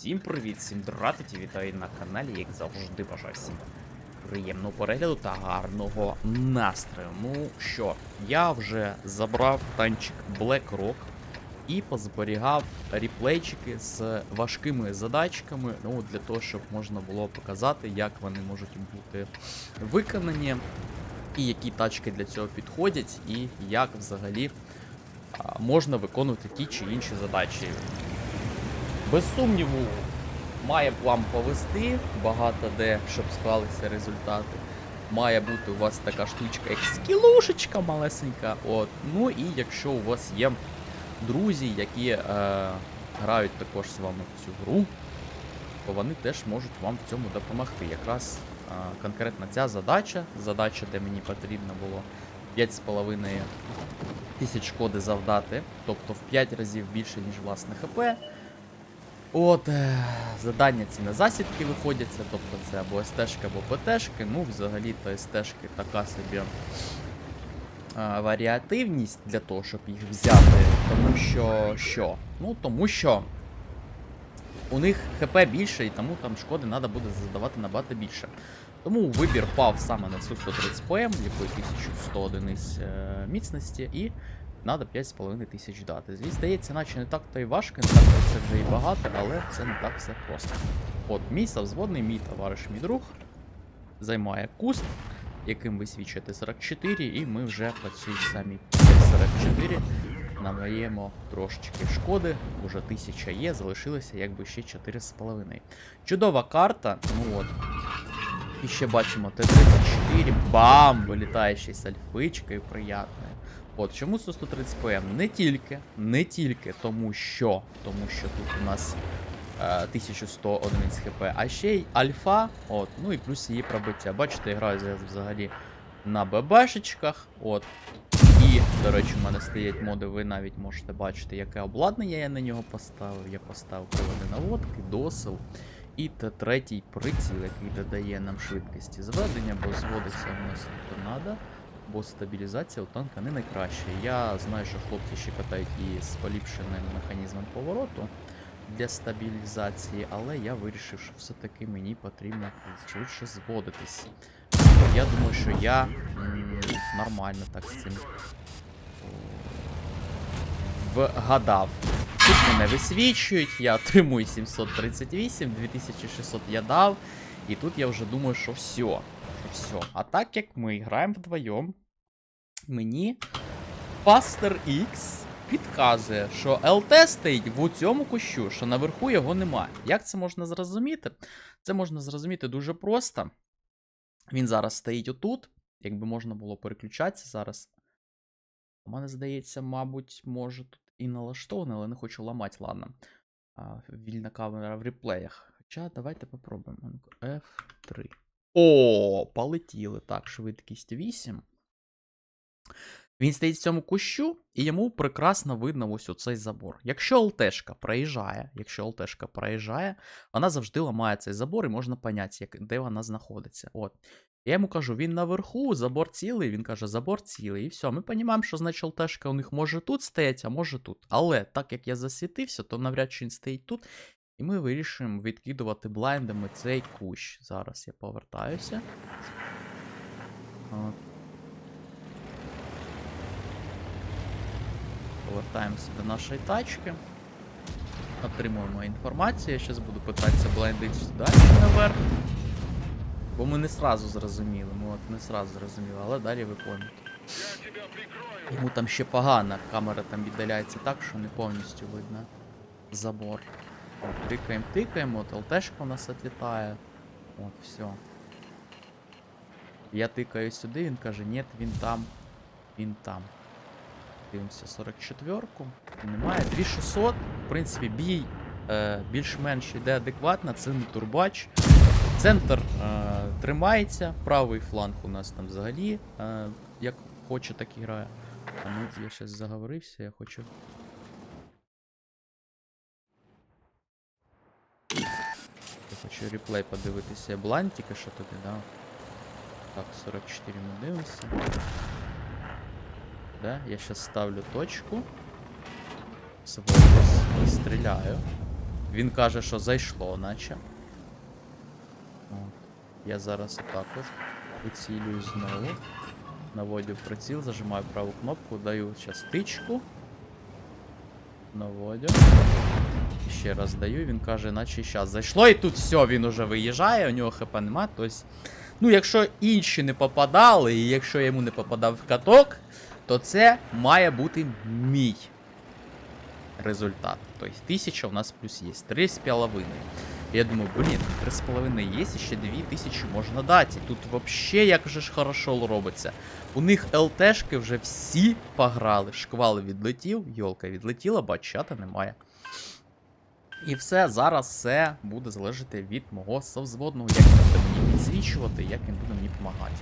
Всім привіт, всім дратиті, вітаю на каналі, як завжди бажаю всім приємного перегляду та гарного настрою. Ну що, я вже забрав танчик Black Rock і позберігав ріплейчики з важкими задачками, ну для того, щоб можна було показати, як вони можуть бути виконані, і які тачки для цього підходять, і як взагалі можна виконувати ті чи інші задачі. Без сумніву, має вам повести багато де, щоб склалися результати. Має бути у вас така штучка, як скілушечка малесенька. От. Ну і якщо у вас є друзі, які е, грають також з вами в цю гру, то вони теж можуть вам в цьому допомогти. Якраз е, конкретно ця задача, задача, де мені потрібно було 5,5 тисяч шкоди завдати, тобто в 5 разів більше, ніж власне ХП. От, е, завдання ці на засідки виходяться, тобто це або СТшки, або ПТшки. Ну, взагалі то СТшки така собі е, варіативність для того, щоб їх взяти. Тому що що? Ну, тому що у них ХП більше, і тому там шкоди треба буде задавати набагато більше. Тому вибір пав саме на цю 130 ПМ, якої 1100 одиниць е, міцності, і Надо 5,5 тисяч дати. Звісно, здається, наче не так то і важко, не так це вже і багато, але це не так все просто. От, мій совзводний, мій товариш, мій друг займає куст, яким висвічуєте 44, і ми вже працюємо самі 44. Намаємо трошечки шкоди, уже 1000 є, залишилося якби ще 4,5. Чудова карта, ну от. І ще бачимо Т-34, бам! Вилітає ще й з альфичкою приятною. От чому 130 ПМ? Не тільки, не тільки тому, що тому що тут у нас е, 1100 одиниць ХП, а ще й альфа, от, ну і плюс її пробиття. Бачите, я граю взагалі на ББшечках. От. І, до речі, в мене стоять моди, ви навіть можете бачити, яке обладнання я на нього поставив. Я поставив приводи наводки, досил. І Т3 приціл, який додає нам швидкості зведення, бо зводиться у нас торнадо бо стабілізація у танка не найкраща. Я знаю, що хлопці ще катають і з поліпшеним механізмом повороту для стабілізації, але я вирішив, що все-таки мені потрібно швидше зводитись. Я думаю, що я нормально так з цим вгадав. Тут мене висвічують, я отримую 738, 2600 я дав. І тут я вже думаю, що все. Все. А так як ми граємо вдвоєм, мені Faster X підказує, що ЛТ стоїть в цьому кущу, що наверху його немає. Як це можна зрозуміти? Це можна зрозуміти дуже просто. Він зараз стоїть отут. Якби можна було переключатися зараз. У мене здається, мабуть, може тут і налаштований, але не хочу ламати, ладно. А, вільна камера в реплеях. Хоча давайте попробуємо. F3. О, полетіли. Так, швидкість 8. Він стоїть в цьому кущу, і йому прекрасно видно ось оцей забор. Якщо ЛТшка проїжджає, якщо ЛТшка проїжджає, вона завжди ламає цей забор, і можна поняти, як, де вона знаходиться. От. Я йому кажу, він наверху, забор цілий, він каже, забор цілий. І все. Ми розуміємо, що значить ЛТшка у них може тут стоять, а може тут. Але так як я засвітився, то навряд чи він стоїть тут. І ми вирішуємо відкидувати блайндами цей кущ. Зараз я повертаюся. От. Повертаємося до нашої тачки. Отримуємо інформацію. Я зараз буду питатися блайндити сюди наверх. Бо ми не сразу зрозуміли. Ми от не сразу зрозуміли, але далі ви поймете. Йому там ще погано, камера там віддаляється так, що не повністю видно забор. Тикаємо, тикаємо, от ЛТшка у нас відлітає. От, все. Я тикаю сюди, він каже, ні, він там, він там. Дивимося 44-ку. Немає. 2600. В принципі, бій е, більш-менш йде адекватно, це не турбач. Центр е, тримається, правий фланг у нас там взагалі, е, як хоче, так і грає. А ну, я щас заговорився, я хочу. Хочу реплей подивитися. Блайн тільки що туди, да? Так, 44 ми дивимося. Да, я сейчас ставлю точку. Сводюсь і стріляю. Він каже, що зайшло, наче. Я зараз отак от вицілюю знову. Наводю приціл, зажимаю праву кнопку, даю частичку. Наводю. Ще раз даю, він каже, наче щас зайшло, і тут все, він уже виїжджає, у нього хп нема. Тобто, ну, якщо інші не попадали, і якщо я йому не попадав в каток, то це має бути мій результат. Тобто 1000 у нас плюс є. 3,5. Я думаю, блін, 3,5 є, і ще 2000 можна дати. Тут вообще як же ж хорошо робиться. У них ЛТшки вже всі пограли. Шквал відлетів, йолка відлетіла, бачата немає. І все, зараз все буде залежати від мого совзводного, як він буде мені підсвічувати, як він буде мені допомагати.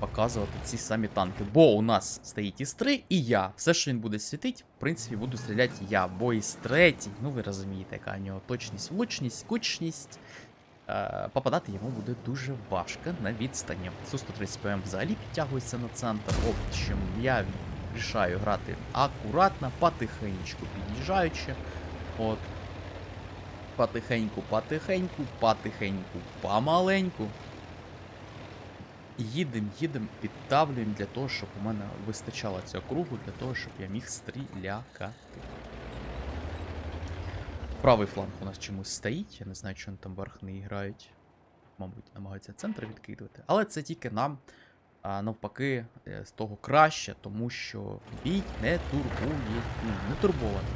Показувати ці самі танки. Бо у нас стоїть із 3 і я. Все, що він буде світити, в принципі, буду стріляти я. Бо із третій, ну ви розумієте, яка у нього точність, влучність, кучність. Е, попадати йому буде дуже важко на відстані. Су-130 ПМ взагалі підтягується на центр. Общем, я рішаю грати акуратно, потихеньку під'їжджаючи. От. Потихеньку, потихеньку, потихеньку, помаленьку. Їдем, їдем, піддавлюємо для того, щоб у мене вистачало цього кругу, для того, щоб я міг стрілякати. Правий фланг у нас чомусь стоїть, я не знаю, вони там верх не грають. Мабуть, намагаються центр відкидувати. Але це тільки нам а, навпаки е, з того краще, тому що бій не турбує. Не турбований.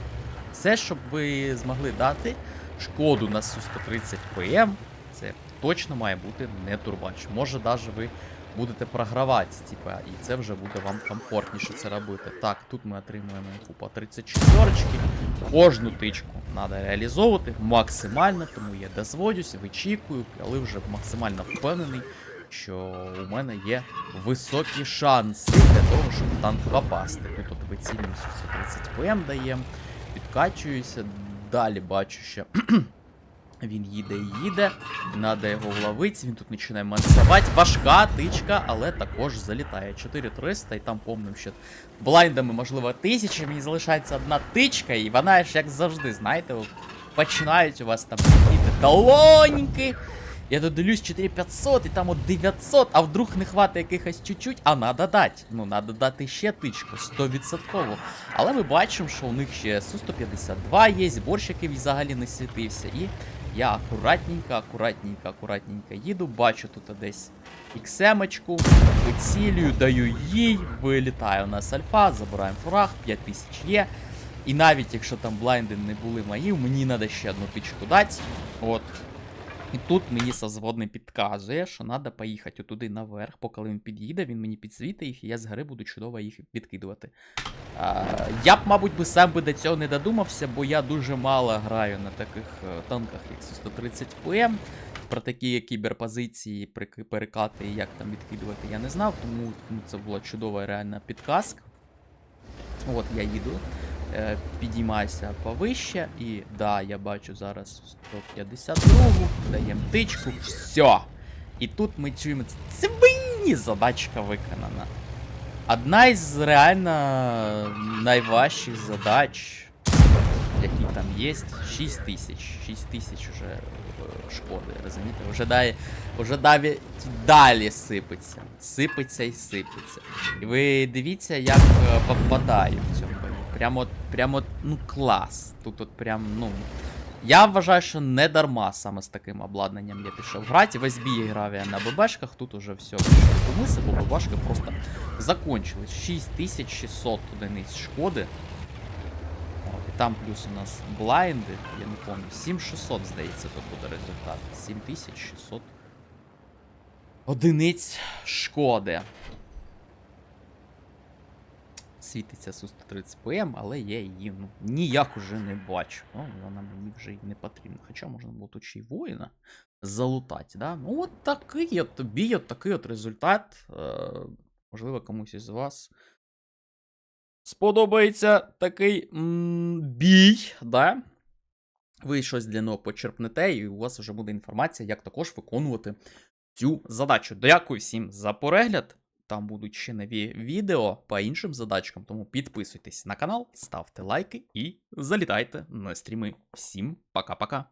Все, щоб ви змогли дати шкоду на Су-130 ПМ, це точно має бути не турбач. Може, навіть ви будете програвати, типа, і це вже буде вам комфортніше це робити. Так, тут ми отримуємо по 34 Кожну тичку треба реалізовувати максимально, тому я дозводюсь, вичікую, але вже максимально впевнений, що у мене є високі шанси для того, щоб в танк попасти. Тут от вицільну 130 ПМ даємо, підкачуюся, далі бачу, що він їде і їде. Надо його вловити, він тут починає мансувати. Важка тичка, але також залітає. 4300 і там повним ще блайндами, можливо, 1000. Мені залишається одна тичка, і вона ж як завжди, знаєте, починають у вас там талоньки. Я додивлюсь 4500 і там от 900, а вдруг не хватить якихось чуть-чуть, а надо дати. Ну, надо дати ще тичку, 100%. Але ми бачимо, що у них ще Су-152 є, борщ, який взагалі не світився. І я акуратненько, акуратненько, акуратненько їду, бачу тут десь іксемочку, вицілюю, даю їй, вилітає у нас альфа, забираємо фраг, 5000 є. І навіть якщо там блайнди не були мої, мені треба ще одну тичку дати. От. І тут мені созводний підказує, що треба поїхати отуди наверх, поки він під'їде, він мені підсвітить їх, і я згори буду чудово їх відкидувати. А, я б, мабуть, би сам би до цього не додумався, бо я дуже мало граю на таких е, танках, як Су-130 ПМ. Про такі кіберпозиції, перекати і як там відкидувати, я не знав, тому ну, це була чудова реальна підказка. От я їду, е, підіймаюся повище, і да, я бачу зараз 152, даємо тичку, все. І тут ми чуємо свині задачка виконана. Одна із реально найважчих задач, які там є, 6 тисяч. 6 тисяч уже е, шкоди, розумієте? Вже далі, вже далі, далі сипеться. Сипеться і сипеться. І ви дивіться, як е, попадаю в цьому. Прямо, от- прямо, от, ну клас. Тут от прям, ну. Я вважаю, що не дарма саме з таким обладнанням я пішов грати. Весь бій грав я на ББшках, тут уже все помисли, бо ББшки просто закончились. 6600 одиниць шкоди. І там плюс у нас блайнди, я не пам'ятаю, 7600, здається, то буде результат. 7600 одиниць шкоди. Світиться Су-130 ПМ, але я її ну, ніяк уже не бачу. Ну, вона мені вже й не потрібна. Хоча можна було тут ще й воїна залутати, да? Ну, от такий от бій, от такий от результат. Е, можливо, комусь із вас сподобається такий бій, да? Ви щось для нього почерпнете, і у вас вже буде інформація, як також виконувати цю задачу. Дякую всім за перегляд. Там будуть ще нові відео по іншим задачкам. Тому підписуйтесь на канал, ставте лайки і залітайте на стріми. Всім пока-пока.